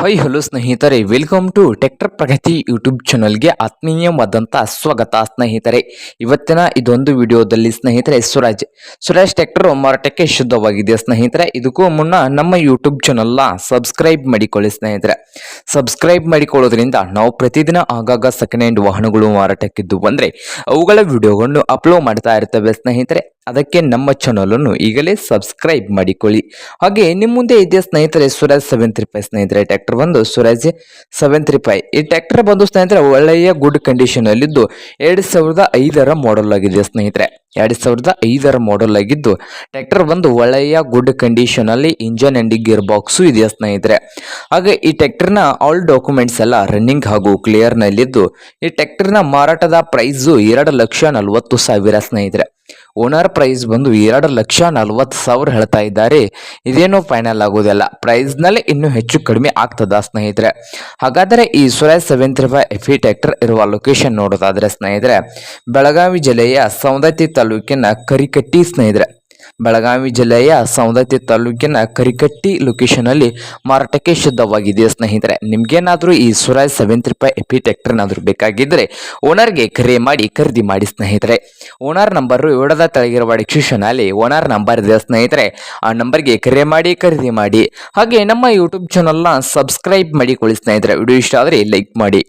High hello ಸ್ನೇಹಿತರೆ welcome to Tractor Pragati YouTube ಚಾನಲ್ಗೆ ಆತ್ಮೀಯವಾದಂಥ ಸ್ವಾಗತ ಸ್ನೇಹಿತರೆ. ಇವತ್ತಿನ ಇದೊಂದು ವಿಡಿಯೋದಲ್ಲಿ ಸ್ನೇಹಿತರೆ, ಸುರಾಜ್. ಸುರಾಜ್ ಟೆಕ್ಟರ್ ಮಾರಾಟಕ್ಕೆ ಶುದ್ಧವಾಗಿದೆ ಸ್ನೇಹಿತರೆ. ಇದಕ್ಕೂ ಮುನ್ನ ನಮ್ಮ ಯೂಟ್ಯೂಬ್ ಚಾನಲ್ನ ಸಬ್ಸ್ಕ್ರೈಬ್ ಮಾಡಿಕೊಳ್ಳಿ ಸ್ನೇಹಿತರೆ. ಸಬ್ಸ್ಕ್ರೈಬ್ ಮಾಡಿಕೊಳ್ಳೋದ್ರಿಂದ ನಾವು ಪ್ರತಿದಿನ ಆಗಾಗ ಸೆಕೆಂಡ್ ಹ್ಯಾಂಡ್ ವಾಹನಗಳು ಮಾರಾಟಕ್ಕಿದ್ದು ಬಂದರೆ ಅವುಗಳ ವಿಡಿಯೋಗಳನ್ನು ಅಪ್ಲೋಡ್ ಮಾಡ್ತಾ ಇರ್ತವೆ ಸ್ನೇಹಿತರೆ. ಅದಕ್ಕೆ ನಮ್ಮ ಚಾನಲನ್ನು ಈಗಲೇ ಸಬ್ಸ್ಕ್ರೈಬ್ ಮಾಡಿಕೊಳ್ಳಿ. ಹಾಗೆ ನಿಮ್ಮ ಮುಂದೆ ಇದೆ ಸ್ನೇಹಿತರೆ, ಸುರಾಜ್ ಸೆವೆನ್ ತ್ರೀ ಫೈವ್ ಸ್ನೇಹಿತರೆ, ಟ್ರ್ಯಾಕ್ಟರ್ ಬಂದು ಸುರಾಜ್ ಸೆವೆನ್ ತ್ರೀ ಫೈವ್ ಈ ಟ್ರ್ಯಾಕ್ಟರ್ ಬಂದು ಸ್ನೇಹಿತರೆ, ಒಳ್ಳೆಯ ಗುಡ್ ಕಂಡೀಷನ್ ಅಲ್ಲಿದ್ದು ಎರಡು ಸಾವಿರದ ಐದರ ಮಾಡೆಲ್ ಆಗಿದೆ ಸ್ನೇಹಿತರೆ? ಎರಡು ಸಾವಿರದ ಐದರ ಮಾಡೆಲ್ ಆಗಿದ್ದು ಟ್ರ್ಯಾಕ್ಟರ್ ಬಂದು ಒಳ್ಳೆಯ ಗುಡ್ ಕಂಡೀಷನ್ ಅಲ್ಲಿ ಇಂಜನ್ ಅಂಡ್ ಗೇರ್ ಬಾಕ್ಸು ಇದೆ ಸ್ನೇಹಿತರೆ? ಹಾಗೆ ಈ ಟ್ರ್ಯಾಕ್ಟರ್ನ ಆಲ್ ಡಾಕ್ಯುಮೆಂಟ್ಸ್ ಎಲ್ಲ ರನ್ನಿಂಗ್ ಹಾಗೂ ಕ್ಲಿಯರ್ ನಲ್ಲಿದ್ದು ಈ ಟ್ರ್ಯಾಕ್ಟರ್ನ ಮಾರಾಟದ ಪ್ರೈಸು ಎರಡು ಲಕ್ಷ ನಲವತ್ತು ಸಾವಿರ ಸ್ನೇಹಿತರೆ. ಓನರ್ ಪ್ರೈಸ್ ಬಂದು ಎರಡು ಲಕ್ಷ ನಲ್ವತ್ತು ಸಾವಿರ ಹೇಳ್ತಾ ಇದ್ದಾರೆ. ಇದೇನು ಫೈನಲ್ ಆಗೋದಿಲ್ಲ. ಪ್ರೈಸ್ನಲ್ಲಿ ಇನ್ನೂ ಹೆಚ್ಚು ಕಡಿಮೆ ಆಗ್ತದ ಸ್ನೇಹಿತರೆ. ಹಾಗಾದರೆ ಈ Swaraj seven three five F E tractor ಇರುವ ಲೊಕೇಶನ್ ನೋಡೋದಾದರೆ ಸ್ನೇಹಿತರೆ, ಬೆಳಗಾವಿ ಜಿಲ್ಲೆಯ ಸೌಂದತ್ತಿ ತಾಲೂಕಿನ ಕರಿಕಟ್ಟಿ ಸ್ನೇಹಿತರೆ. ಬೆಳಗಾವಿ ಜಿಲ್ಲೆಯ ಸೌಂದತ್ತಿ ತಾಲೂಕಿನ ಕರಿಕಟ್ಟಿ ಲೊಕೇಶನಲ್ಲಿ ಮಾರಾಟಕ್ಕೆ ಶುದ್ಧವಾಗಿದೆ. ಸ್ನೇಹಿತರೆ, ನಿಮ್ಗೇನಾದರೂ ಈ ಸುರಾಯ್ ಸೆವೆನ್ ರೂಪಾಯಿ ಎಪಿ ಟ್ಯಾಕ್ಟರ್ ಏನಾದರೂ ಬೇಕಾಗಿದ್ದರೆ ಓನರ್ಗೆ ಕರೆ ಮಾಡಿ ಖರೀದಿ ಮಾಡಿ ಸ್ನೇಹಿತರೆ. ಓನರ್ ನಂಬರು ಇವಡದ ತೆಳಗಿರುವ ಡಿಸ್ಕ್ರಿಪ್ಷನ್ ಅಲ್ಲಿ ಓನರ್ ನಂಬರ್ ಇದೆ ಸ್ನೇಹಿತರೆ. ಆ ನಂಬರ್ಗೆ ಕರೆ ಮಾಡಿ, ಖರೀದಿ ಮಾಡಿ. ಹಾಗೆ ನಮ್ಮ ಯೂಟ್ಯೂಬ್ ಚಾನಲ್ನ ಸಬ್ಸ್ಕ್ರೈಬ್ ಮಾಡಿಕೊಳ್ಳಿ ಸ್ನೇಹಿತರೆ. ವಿಡಿಯೋ ಇಷ್ಟ ಆದರೆ ಲೈಕ್ ಮಾಡಿ.